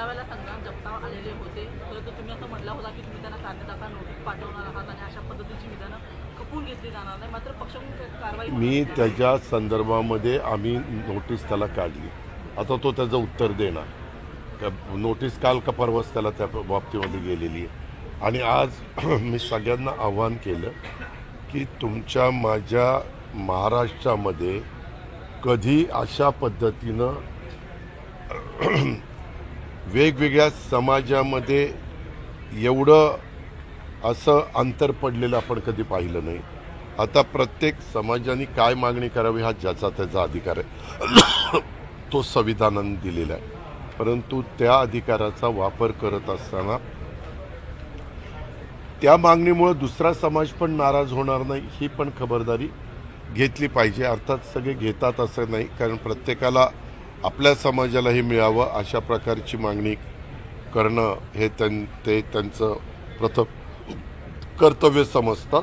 त्यावेळेला संग्राम जगताप आलेले होते. परंतु तुम्ही असं म्हटलं होता की तुम्ही त्यांना कार्यदाता नोटीस पाठवणार आहात आणि अशा पद्धतीची विधानं खपून घेतली जाणार नाही. मात्र पक्षाकडून कारवाई मी. त्याच्या संदर्भामध्ये आम्ही नोटीस त्याला काढली. आता तो त्याचं उत्तर देणार. त्या नोटीस काल का परवाच त्याला त्या बाबतीमध्ये गेलेली आहे. आणि आज मी सगळ्यांना आव्हान केलं की तुमच्या माझ्या महाराष्ट्रामध्ये कधी अशा पद्धतीनं वेगवेगळ्या समाजामध्ये एवढं असं अंतर पडलेलं आपण कधी पाहिलं नाही. आता प्रत्येक समाजाने काय मागणी करावी हा ज्याचा त्याचा अधिकार आहे. तो संविधानाने दिलेला आहे. परंतु त्या अधिकाराचा वापर करत असताना त्या मागणीमुळं दुसरा समाज पण नाराज होणार नाही ही पण खबरदारी घेतली पाहिजे. अर्थात सगळे घेतात असं नाही कारण प्रत्येकाला आपल्या समाजालाही मिळावं अशा प्रकारची मागणी करणं हे त्यां ते त्यांचं प्रथम कर्तव्य समजतात.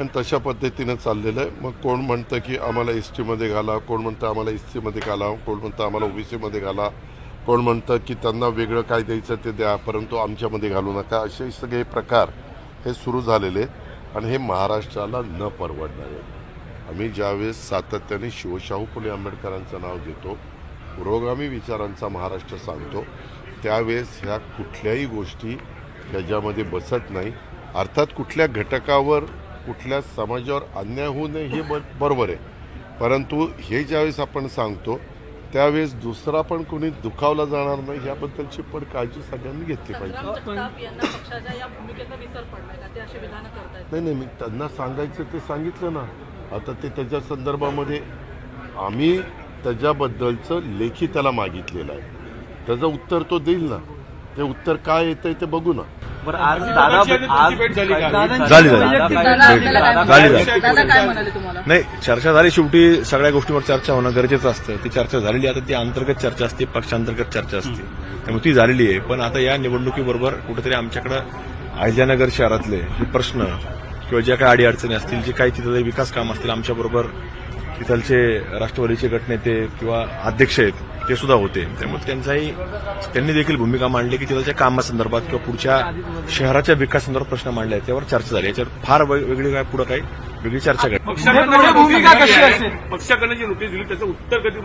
आणि तशा पद्धतीनं चाललेलं आहे. मग कोण म्हणतं की आम्हाला एस टीमध्ये घाला कोण म्हणतं आम्हाला एस सीमध्ये घाला कोण म्हणतं आम्हाला ओबीसीमध्ये घाला कोण म्हणतं की त्यांना वेगळं काय द्यायचं ते द्या परंतु आमच्यामध्ये घालू नका असे सगळे प्रकार हे सुरू झालेले आहेत. आणि हे महाराष्ट्राला न परवडणार आहे आम्ही ज्यावेळेस सातत्याने शिवशाहू फुले आंबेडकरांचं नाव घेतो पुरोगामी विचारांचा महाराष्ट्र सांगतो त्यावेळेस ह्या कुठल्याही गोष्टी ह्याच्यामध्ये बसत नाही. अर्थात कुठल्या घटकावर कुठल्या समाजावर अन्याय होऊ नये हे ब बरोबर आहे. परंतु हे ज्यावेळेस आपण सांगतो त्यावेळेस दुसरा पण कोणी दुखावला जाणार नाही याबद्दलची पण काळजी सगळ्यांनी घेतली पाहिजे. नाही नाही मी त्यांना सांगायचं ते सांगितलं ना. आता ते त्याच्या संदर्भामध्ये आम्ही त्याच्याबद्दलचं लेखी त्याला मागितलेलं आहे. त्याचं उत्तर तो देईल ना. ते उत्तर काय येतंय ते बघू ना. बरं आज दादा आज झाली झाली नाही चर्चा झाली शेवटी. सगळ्या गोष्टींवर चर्चा होणं गरजेचं असतं. ती चर्चा झालेली आहे. आता ती अंतर्गत चर्चा असते पक्षांतर्गत चर्चा असते. त्यामुळे ती झालेली आहे. पण आता या निवडणुकीबरोबर कुठेतरी आमच्याकडं अहिल्यानगर शहरातले जे प्रश्न किंवा ज्या काही अडीअडचणी असतील जे काही तिथले विकास काम असतील आमच्याबरोबर तिथलचे राष्ट्रवादीचे गटनेते किंवा अध्यक्ष आहेत ते सुद्धा होते. त्यामुळे त्यांचाही त्यांनी देखील भूमिका मांडली की तिथलच्या कामासंदर्भात किंवा पुढच्या शहराच्या विकासासंदर्भात प्रश्न मांडले आहेत त्यावर चर्चा झाली. याच्यावर फार वेगळी काय पुढे काही वेगळी चर्चा घडली पुढे भूमिका कशी असेल? पक्षाकडे जी नोटीस दिली त्याचं उत्तर कधी